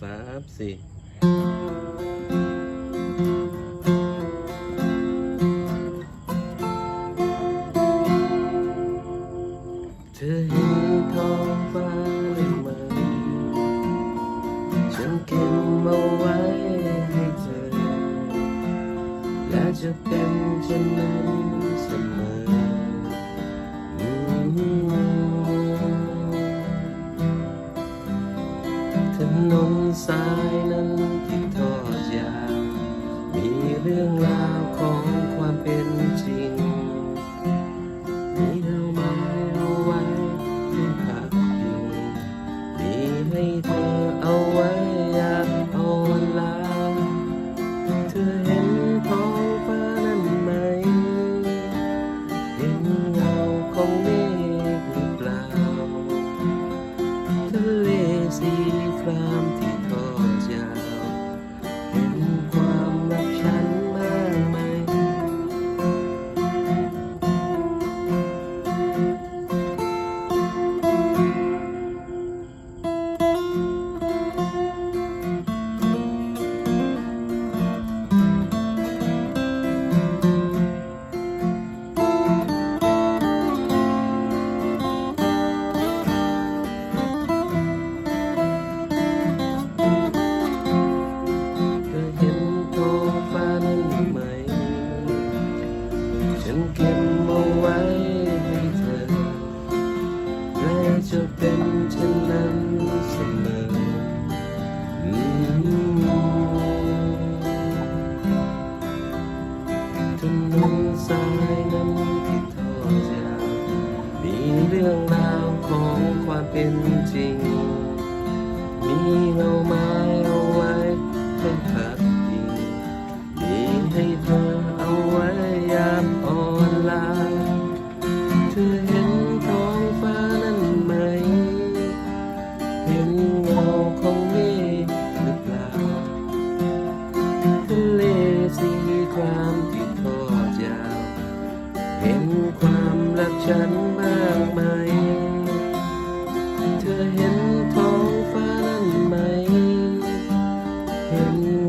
สามสี่เธอเห็นท้องฟ้าหรือไม่ฉันเก็บเอาไว้ให้เธอ และจะเป็นเช่นนั้น นนสายนั้นที่ทอดยาว มีเรื่องราวของความเป็นจริง มีเราไม้เอาไว้ให้พักพิงมีให้เธอเอาไว้อยากอ่อนล้าเธอเห็นท้องฟ้านั้นไหม เห็นเงาของเมฆหรือเปล่าทะเลสี ค ฉันเก็บมาไว้ให้เธอและจะเป็นเช่นนั้น Yeah.